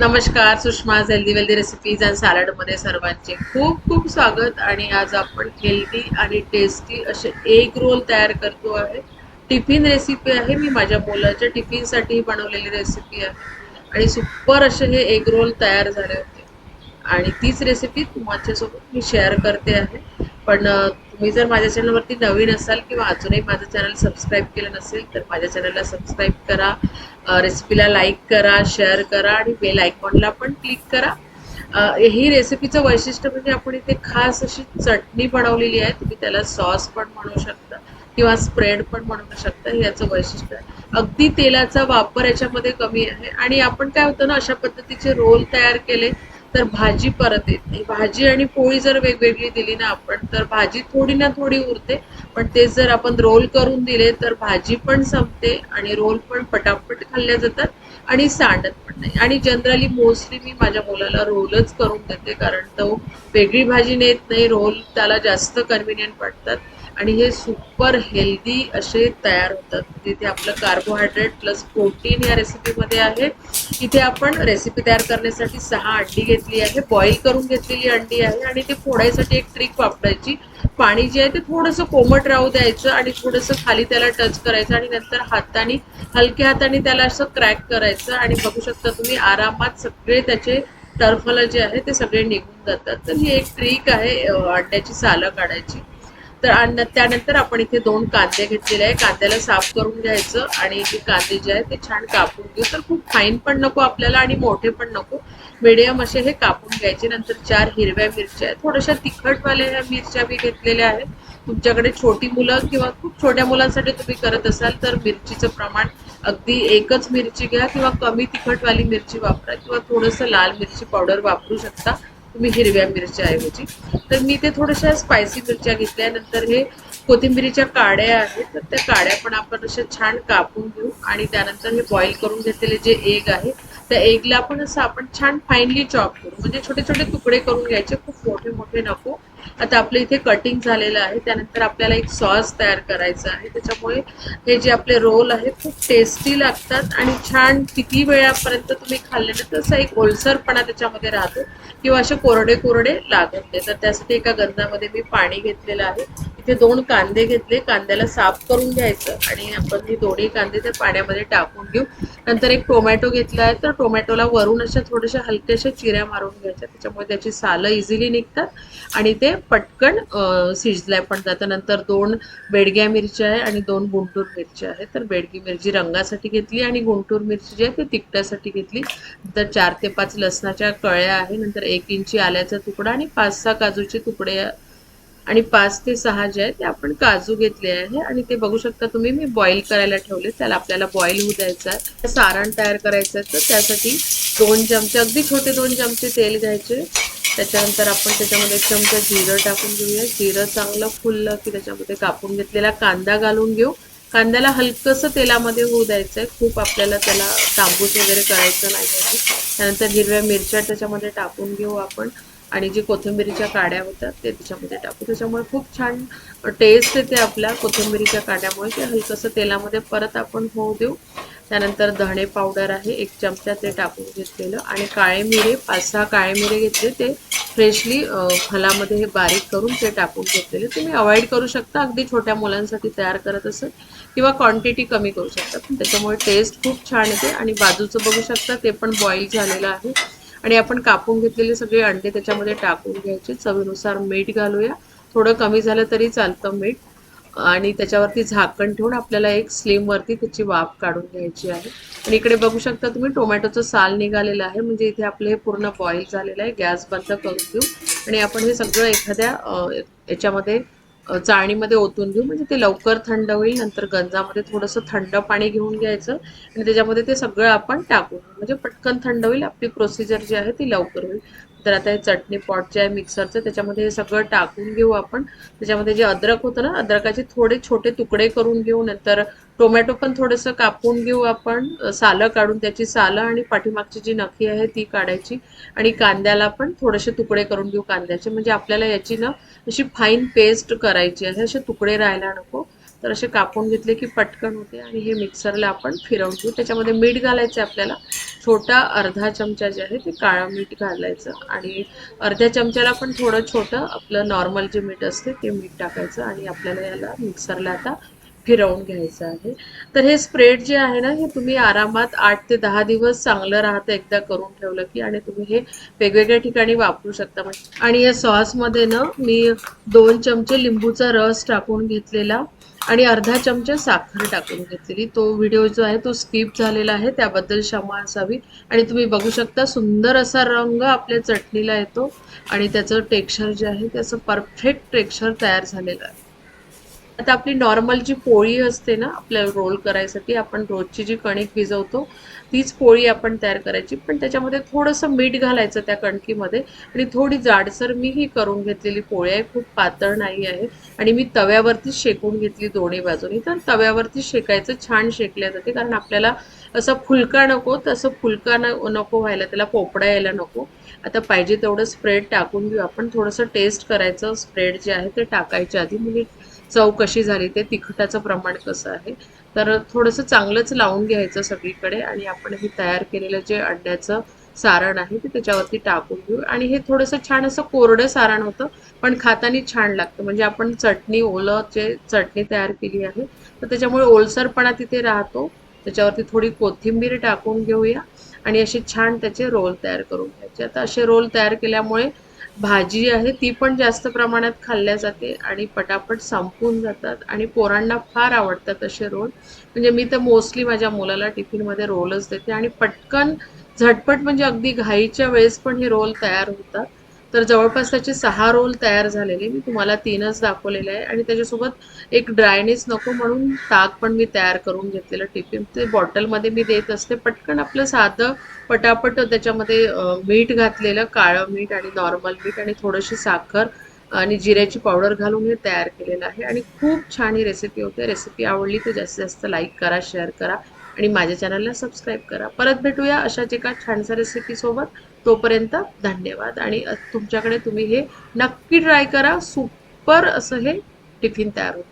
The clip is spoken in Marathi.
नमस्कार Sushma healthy wealthy recipes and सॅलडमध्ये सर्वांचे खूप खूप स्वागत. आणि आज आपण हेल्दी आणि टेस्टी असे एग रोल तयार करतो आहे. टिफिन रेसिपी आहे. मी माझ्या मुलाच्या टिफिनसाठी बनवलेली रेसिपी आहे. आणि सुपर असे हे एग रोल तयार झाले होते. आणि तीच रेसिपी तुमच्यासोबत मी शेअर करते आहे. पण तुम्ही जर माझ्या चॅनलवरती नवीन असाल किंवा अजूनही माझं चॅनल सबस्क्राईब केलं नसेल तर माझ्या चॅनलला सबस्क्राईब करा रेसिपीला लाईक करा शेअर करा आणि बेल आयकॉनला पण क्लिक करा. ही रेसिपीचं वैशिष्ट्य म्हणजे आपण इथे खास अशी चटणी बनवलेली आहे तुम्ही त्याला सॉस पण म्हणू शकता किंवा स्प्रेड पण म्हणू शकता हे याचं वैशिष्ट्य आहे. अगदी तेलाचा वापर याच्यामध्ये कमी आहे आणि आपण काय होतं ना अशा पद्धतीचे रोल तयार केले तर भाजी परत येते. नाही भाजी आणि पोळी जर वेगवेगळी दिली ना आपण तर भाजी थोडी ना थोडी उरते. पण तेच जर आपण रोल करून दिले तर भाजी पण संपते आणि रोल पण पटापट खाल्ल्या जातात आणि सांडत पण नाही. आणि जनरली मोस्टली मी माझ्या मुलाला रोलच करून देते कारण तो वेगळी भाजी नेत नाही रोल त्याला जास्त कन्व्हिनियंट वाटतात. आणि हे सुपर हेल्दी असे तयार होतात. तिथे आपलं कार्बोहायड्रेट प्लस प्रोटीन या रेसिपीमध्ये आहे. इथे आपण रेसिपी तयार करण्यासाठी सहा अंडी घेतली आहे. बॉईल करून घेतलेली अंडी आहे आणि ते फोडायसाठी एक ट्रिक वापरायची. पाणी जे आहे ते थोडंसं कोमट राहू द्यायचं आणि थोडंसं खाली त्याला टच करायचं आणि नंतर हाताने हलक्या हाताने त्याला असं क्रॅक करायचं आणि बघू शकता तुम्ही आरामात सगळे त्याचे टर्फल जे आहे ते सगळे निघून जातात. तर ही एक ट्रिक आहे अंड्याची सालं काढायची. तर आणि त्यानंतर आपण इथे दोन कांदे घेतलेले आहे. कांद्याला साफ करून घ्यायचं आणि जे कांदे जे आहे ते छान कापून घेऊ. तर खूप फाईन पण नको आपल्याला आणि मोठे पण नको. मिडियम असे हे कापून घ्यायचे. नंतर चार हिरव्या मिरच्या आहेत. थोड्याशा तिखटवाल्या ह्या मिरच्या मी घेतलेल्या आहेत. तुमच्याकडे छोटी मुलं किंवा खूप छोट्या मुलांसाठी तुम्ही करत असाल तर मिरचीचं प्रमाण अगदी एकच मिरची घ्या किंवा कमी तिखटवाली मिरची वापरा किंवा थोडंसं लाल मिरची पावडर वापरू शकता. तुम्ही हिरव्या मिरच्या ऐवजी. तर मी ते थोड्याशा स्पायसी मिरच्या घेतल्या नंतर हे कोथिंबिरीच्या काड्या आहेत तर त्या काड्या पण आपण अशा छान कापून घेऊ आणि त्यानंतर हे बॉईल करून घेतलेले जे एग आहे त्या एगला पण असं आपण छान फाईनली चॉप करू. म्हणजे छोटे छोटे तुकडे करून घ्यायचे खूप मोठे मोठे नको. आता आपलं इथे कटिंग झालेलं आहे. त्यानंतर आपल्याला एक सॉस तयार करायचा आहे. त्याच्यामुळे हे जे आपले रोल आहेत खूप टेस्टी लागतात आणि छान किती वेळापर्यंत तुम्ही खाल्ले ना तसा एक ओलसरपणा त्याच्यामध्ये राहतो किंवा असे कोरडे कोरडे लागत नाही. तर त्यासाठी एका गंधामध्ये मी पाणी घेतलेलं आहे. इथे दोन कांदे घेतले. कांद्याला साफ करून घ्यायचं आणि आपण हे दोन्ही कांदे त्या पाण्यामध्ये टाकून घेऊ. नंतर एक टोमॅटो घेतला आहे. तर टोमॅटोला वरून अशा थोड्याशा हलक्याशा चिऱ्या मारून घ्यायच्या. त्याच्यामुळे त्याची सालं इझिली निघतात. आणि ते पटकन शिजल्या पण जातं. नंतर दोन बेडग्या मिरच्या आहे आणि दोन गुंटूर मिरच्या आहेत तर बेडगी मिरची रंगासाठी घेतली आणि गुंटूर मिरची जी आहे ती तिखटासाठी घेतली. नंतर चार ते पाच लसणाच्या कळ्या आहे. नंतर एक इंची आल्याचा तुकडा आणि पाच सहा काजूचे तुकडे आणि पाच ते सहा जे आहे ते आपण काजू घेतले आहे आणि ते बघू शकता तुम्ही मी बॉईल करायला ठेवले त्याला आपल्याला बॉईल होऊ द्यायचा आहे. सारण तयार करायचं आहे. तर त्यासाठी दोन चमचे अगदी छोटे दोन चमचे तेल घ्यायचे. त्याच्यानंतर आपण त्याच्यामध्ये एक चमचा जिरं टाकून घेऊया. जिरं चांगलं फुललं की त्याच्यामध्ये कापून घेतलेला कांदा घालून घेऊ. कांद्याला हलकंसं तेलामध्ये होऊ द्यायचं आहे खूप आपल्याला त्याला तांबूस वगैरे करायचं नाही आहे त्यानंतर हिरव्या मिरच्या त्याच्यामध्ये टाकून घेऊ आपण. आणि जी कोथिंबिरीच्या काड्या होत्या ते त्याच्यामध्ये टाकू. त्याच्यामुळे खूप छान टेस्ट येते आपल्या कोथिंबिरीच्या काड्यामुळे. ते हलकंसं तेलामध्ये परत आपण होऊ देऊ. त्यानंतर धणे पावडर आहे एक चमचा ते टाकून घेतलेलं. आणि काळे मिरे पाच सहा काळे मिरे घेतले ते फ्रेशली फलामध्ये हे बारीक करून ते टाकून घेतलेले. तुम्ही अवॉइड करू शकता. अगदी छोट्या मुलांसाठी तयार करत असेल किंवा क्वांटिटी कमी करू शकता. पण त्याच्यामुळे टेस्ट खूप छान येते. आणि बाजूचं बघू शकता ते पण बॉईल झालेलं आहे. आणि आपण कापून घेतलेले सगळे अंडे त्याच्यामध्ये टाकून घ्यायचे. चवीनुसार मीठ घालूया. थोडं कमी झालं तरी चालतं मीठ. आणि त्याच्यावरती झाकण ठेवून आपल्याला एक स्लीमवरती त्याची वाफ काढून घ्यायची आहे. आणि इकडे बघू शकता तुम्ही टोमॅटोचं साल निघालेलं आहे. म्हणजे इथे आपलं हे पूर्ण बॉईल झालेलं आहे. गॅस बंद करून देऊ आणि आपण हे सगळं एखाद्या याच्यामध्ये चाळणीमध्ये ओतून घेऊ. म्हणजे ते लवकर थंड होईल नंतर गंजामध्ये थोडंसं थंड पाणी घेऊन घ्यायचं आणि त्याच्यामध्ये ते सगळं आपण टाकू. म्हणजे पटकन थंड होईल आपली प्रोसिजर जी आहे ती लवकर होईल. तर आता हे चटणी पॉट जे आहे मिक्सरचं त्याच्यामध्ये हे सगळं टाकून घेऊ आपण. त्याच्यामध्ये जे अद्रक होतं ना अद्रकाचे थोडे छोटे तुकडे करून घेऊ. नंतर टोमॅटो पण थोडंसं कापून घेऊ आपण. सालं काढून त्याची सालं आणि पाठीमागची जी नखी आहे ती काढायची. आणि कांद्याला पण थोडेसे तुकडे करून घेऊ कांद्याचे. म्हणजे आपल्याला याची ना अशी फाईन पेस्ट करायची आहे. असे तुकडे राहायला नको. तर असे कापून घेतले की पटकन होते आणि हे मिक्सरला आपण फिरवून घेऊ. त्याच्यामध्ये मीठ घालायचं आपल्याला. छोटा अर्धा चमचा जे आहे ते काळं मीठ घालायचं. आणि अर्ध्या चमच्याला पण थोडं छोटं आपलं नॉर्मल जे मीठ असते ते मीठ टाकायचं. आणि आपल्याला याला मिक्सरला आता फिरवून घ्यायचं आहे. तर हे स्प्रेड जे आहे ना हे तुम्ही आरामात आठ ते दहा दिवस चांगलं राहतं एकदा करून ठेवलं की आणि तुम्ही हे वेगवेगळ्या ठिकाणी वापरू शकता. म्हणजे आणि या सॉसमध्ये ना मी दोन चमचे लिंबूचा रस टाकून घेतलेला आणि अर्धा चमचा साखर टाकून घेतलेली. तो व्हिडिओ जो आहे तो स्किप झालेला आहे. त्याबद्दल क्षमा असावी. आणि तुम्ही बघू शकता सुंदर असा रंग आपल्या चटणीला येतो. आणि त्याचं टेक्स्चर जे आहे त्याचं परफेक्ट टेक्स्चर तयार झालेलं आहे. आता आपली नॉर्मल जी पोळी असते ना आपल्याला रोल करायसाठी आपण रोजची जी कणिक भिजवतो तीच पोळी आपण तयार करायची. पण त्याच्यामध्ये थोडंसं मीठ घालायचं त्या कणकीमध्ये आणि थोडी जाडसर मी ही करून घेतलेली पोळी आहे. खूप पातळ नाही आहे. आणि मी तव्यावरती शेकून घेतली दोन्ही बाजूनी. तर तव्यावरती शेकायचं छान शेकल्या जाते. कारण आपल्याला असं फुलका नको तसं फुलका न नको व्हायला त्याला पोपडा यायला नको. आता पाहिजे तेवढं स्प्रेड टाकून घेऊ. आपण थोडंसं टेस्ट करायचं. स्प्रेड जे आहे ते टाकायच्या आधी. म्हणजे चव कशी झाली ते तिखटाचं प्रमाण कसं आहे तर थोडंसं चांगलंच लावून घ्यायचं सगळीकडे आणि आपण हे तयार केलेलं जे अंड्याचं सारण आहे ते त्याच्यावरती टाकून घेऊ. आणि हे थोडंसं छान असं कोरडं सारण होतं पण खाताना छान लागतं. म्हणजे आपण चटणी ओलं जे चटणी तयार केली आहे तर त्याच्यामुळे ओलसरपणा तिथे राहतो. त्याच्यावरती थोडी कोथिंबीर टाकून घेऊया आणि असे छान त्याचे रोल तयार करून घ्यायचे. आता असे रोल तयार केल्यामुळे भाजी आहे ती पण जास्त प्रमाणात खाल्ल्या जाते आणि पटापट संपून जातात आणि पोरांना फार आवडतात असे रोल. म्हणजे मी तर मोस्टली माझ्या मुलाला टिफिनमध्ये रोलच देते आणि पटकन झटपट म्हणजे अगदी घाईच्या वेळेस पण हे रोल तयार होतात. तर जवळपास त्याचे सहा रोल तयार झालेले मी तुम्हाला तीनच दाखवलेले आहे. आणि त्याच्यासोबत एक ड्रायनेस नको म्हणून ताक पण मी तयार करून घेतलेलं टिफिन. ते बॉटलमध्ये मी देत असते. पटकन आपलं साधं पटापट त्याच्यामध्ये मीठ घातलेलं काळं मीठ आणि नॉर्मल मीठ आणि थोडीशी साखर आणि जिऱ्याची पावडर घालून हे तयार केलेलं आहे. आणि खूप छान ही रेसिपी होते. रेसिपी आवडली तर जास्तीत जास्त लाईक करा शेअर करा. आणि माझ्या चॅनलला सबस्क्राईब करा. परत भेटूया अशाच एका छानसा रेसिपीसोबत तोपर्यंत धन्यवाद. आणि तुमच्याकडे तुम्ही हे नक्की ट्राय करा. सुपर असं हे टिफिन तयार होतं.